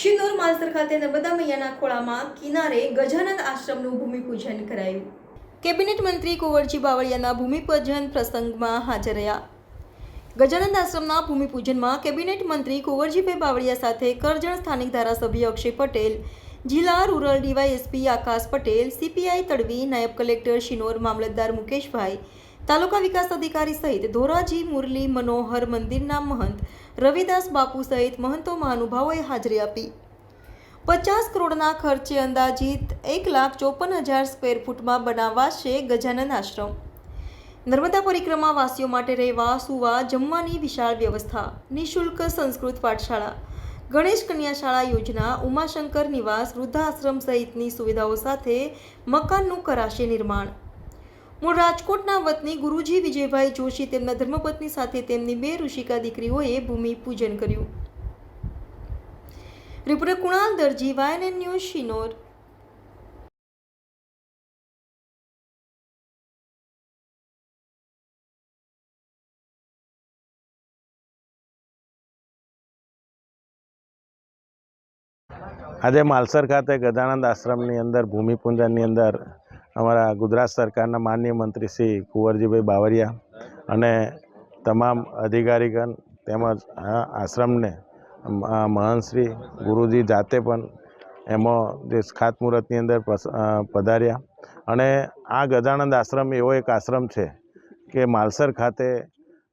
શિનોર માલસર ખાતે નર્મદા મૈયાના ખોળામાં કિનારે ગજાનંદ આશ્રમનું ભૂમિપૂજન કરાયું. કેબિનેટ મંત્રી કુંવરજી બાવળિયાના ભૂમિપૂજન પ્રસંગમાં હાજર રહ્યા. ગજાનંદ આશ્રમના ભૂમિપૂજનમાં કેબિનેટ મંત્રી કુંવરજીભાઈ બાવળિયા સાથે કરજણ સ્થાનિક ધારાસભ્ય અક્ષય પટેલ, જિલ્લા rural DYSP Akash Patel, CPI Tadvi, નાયબ કલેક્ટર શિનોર મામલતદાર મુકેશભાઈ તાલુકા વિકાસ અધિકારી સહિત ધોરાજી, મુરલી, મનોહર મંદિરના મહંત રવિદાસ બાપુ સહિત મહંતો મહાનુભાવોએ હાજરી આપી. પચાસ કરોડના ખર્ચે અંદાજિત એક લાખ ચોપન હજાર સ્ક્વેર ફૂટમાં બનાવાશે ગજાનંદ આશ્રમ. નર્મદા પરિક્રમા વાસીઓ માટે રહેવા, સુવા, જમવાની વિશાળ વ્યવસ્થા, નિઃશુલ્ક સંસ્કૃત પાઠશાળા, ગણેશ કન્યા શાળા યોજના, ઉમાશંકર નિવાસ, વૃદ્ધાશ્રમ સહિતની સુવિધાઓ સાથે મકાનનું કરાશે નિર્માણ. મૂળ રાજકોટના વતની ગુરુજી વિજયભાઈ જોશી તેમના ધર્મપત્ની સાથે તેમની બે ઋષિકા દીકરીઓએ ભૂમિ પૂજન કર્યું. Reporter Kunal Darji YNN news Shinor. આજે માલસર ખાતે ગજાનંદ આશ્રમની અંદર ભૂમિપૂજનની અંદર અમારા ગુજરાત સરકારના માનનીય મંત્રી શ્રી કુંવરજીભાઈ બાવરિયા અને તમામ અધિકારીગણ તેમજ આશ્રમને મહંતશ્રી ગુરુજી જાતે પણ એમાં જે ખાતમુહૂર્તની અંદર પધાર્યા. અને આ ગજાનંદ આશ્રમ એવો એક આશ્રમ છે કે માલસર ખાતે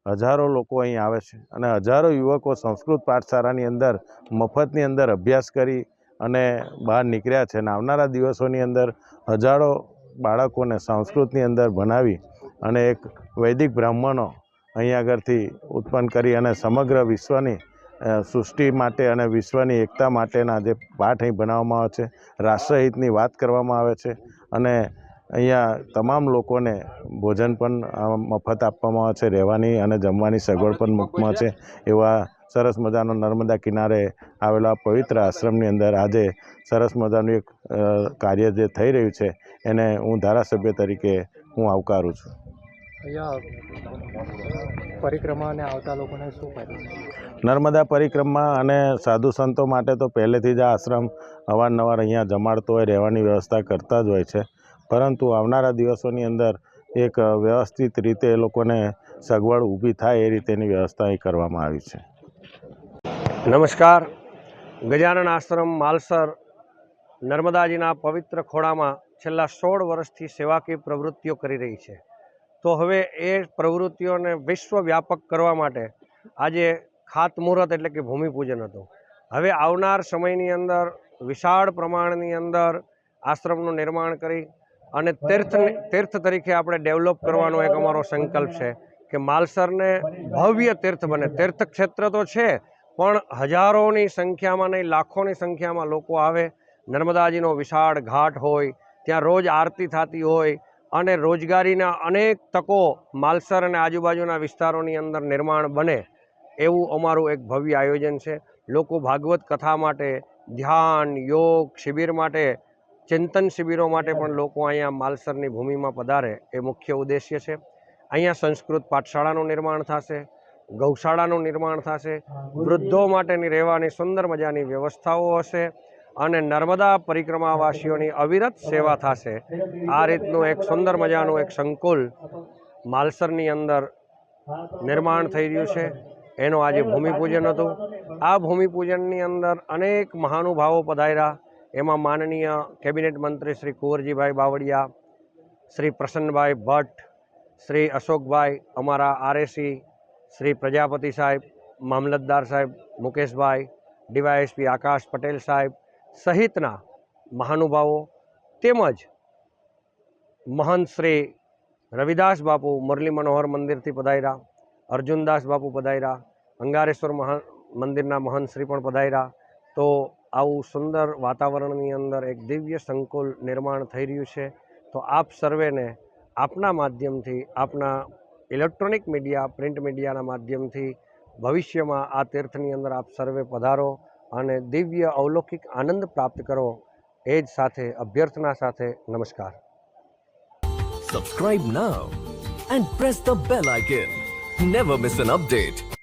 હજારો લોકો અહીં આવે છે અને હજારો યુવકો સંસ્કૃત પાઠશાળાની અંદર, મફતની અંદર અભ્યાસ કરી અને બહાર નીકળ્યા છે. અને આવનારા દિવસોની અંદર હજારો બાળકોને સંસ્કૃતની અંદર ભણાવી અને એક વૈદિક બ્રાહ્મણો અહીંયા આગળથી ઉત્પન્ન કરી અને સમગ્ર વિશ્વની સૃષ્ટિ માટે અને વિશ્વની એકતા માટેના જે પાઠ અહીં બનાવવામાં આવે છે રાષ્ટ્રહિતની વાત કરવામાં આવે છે અને અહીંયા તમામ લોકોને ભોજન પણ મફત આપવામાં આવે છે રહેવાની અને જમવાની સગવડ પણ મૂકવામાં છે એવા સરસ મજાનો નર્મદા કિનારે આવેલા પવિત્ર આશ્રમની અંદર આજે સરસ મજાનું એક કાર્ય જે થઈ રહ્યું છે એને હું ધારાસભ્ય તરીકે હું આવકારું છું. અહીંયા પરિક્રમાને આવતા લોકોને શું ફાયદો નર્મદા પરિક્રમા અને સાધુ સંતો માટે તો પહેલેથી જ આ આશ્રમ અવારનવાર અહીંયા જમાડતો હોય રહેવાની વ્યવસ્થા કરતા જ હોય છે. પરંતુ આવનારા દિવસોની અંદર એક વ્યવસ્થિત રીતે એ લોકોને સગવડ ઊભી થાય એ રીતેની વ્યવસ્થા અહીં કરવામાં આવી છે. નમસ્કાર. ગજાનન આશ્રમ માલસર નર્મદાજીના પવિત્ર ખોળામાં છેલ્લા સોળ વર્ષથી સેવાકીય પ્રવૃત્તિઓ કરી રહી છે. તો હવે એ પ્રવૃત્તિઓને વિશ્વવ્યાપક કરવા માટે આજે ખાતમુહૂર્ત એટલે કે ભૂમિપૂજન હતું. હવે આવનાર સમયની અંદર, વિશાળ પ્રમાણની અંદર આશ્રમનું નિર્માણ કરી અને તીર્થ તીર્થ તરીકે આપણે ડેવલપ કરવાનો એક અમારો સંકલ્પ છે કે માલસરને ભવ્ય તીર્થ બને. તીર્થ ક્ષેત્ર તો છે પણ હજારોની સંખ્યામાં નહીં, લાખોની સંખ્યામાં લોકો આવે. નર્મદાજીનો વિશાળ ઘાટ હોય, ત્યાં રોજ આરતી થતી હોય અને રોજગારીના અનેક તકો માલસર અને આજુબાજુના વિસ્તારોની અંદર નિર્માણ બને, એવું અમારું એક ભવ્ય આયોજન છે. લોકો ભાગવત કથા માટે ધ્યાન, યોગ શિબિર માટે, ચિંતન શિબિરો માટે પણ લોકો અહીંયા માલસરની ભૂમિમાં પધારે, એ મુખ્ય ઉદ્દેશ્ય છે. અહીંયા સંસ્કૃત પાઠશાળાનું નિર્માણ થશે. ગૌશાળાનું નિર્માણ થશે. વૃદ્ધો માટેની રહેવાની સુંદર મજાની વ્યવસ્થાઓ હશે અને નર્મદા પરિક્રમાવાસીઓની અવિરત સેવા થશે. આ રીતનું એક સુંદર મજાનું એક સંકુલ માલસરની અંદર નિર્માણ થઈ રહ્યું છે. એનું આજે ભૂમિપૂજન હતું. આ ભૂમિપૂજનની અંદર અનેક મહાનુભાવો પધાર્યા. એમાં માનનીય કેબિનેટ મંત્રી શ્રી કુંવરજીભાઈ બાવળિયા શ્રી પ્રસન્નભાઈ ભટ્ટ શ્રી અશોકભાઈ અમારા આરએસી શ્રી પ્રજાપતિ સાહેબ, મામલતદાર સાહેબ, મુકેશભાઈ, ડીવાયએસપી આકાશ પટેલ સાહેબ સહિતના મહાનુભાવો તેમજ મહંત શ્રી રવિદાસ બાપુ મુરલી મનોહર મંદિરથી પધાર્યા, અર્જુનદાસ બાપુ પધાર્યા અંગારેશ્વર મહા, મંદિરના મહંત શ્રી પણ પધાર્યા. તો આવું સુંદર વાતાવરણની અંદર એક દિવ્ય સંકુલ નિર્માણ થઈ રહ્યું છે. તો આપ સર્વેને આપના માધ્યમથી, આપના ઇલેક્ટ્રોનિક મીડિયા, પ્રિન્ટ મીડિયાના માધ્યમથી ભવિષ્યમાં આ તીર્થની અંદર આપ સર્વે પધારો અને દિવ્ય અવલૌકિક આનંદ પ્રાપ્ત કરો એ જ સાથે, અભ્યર્થના સાથે નમસ્કાર subscribe now and press the bell icon never miss an update.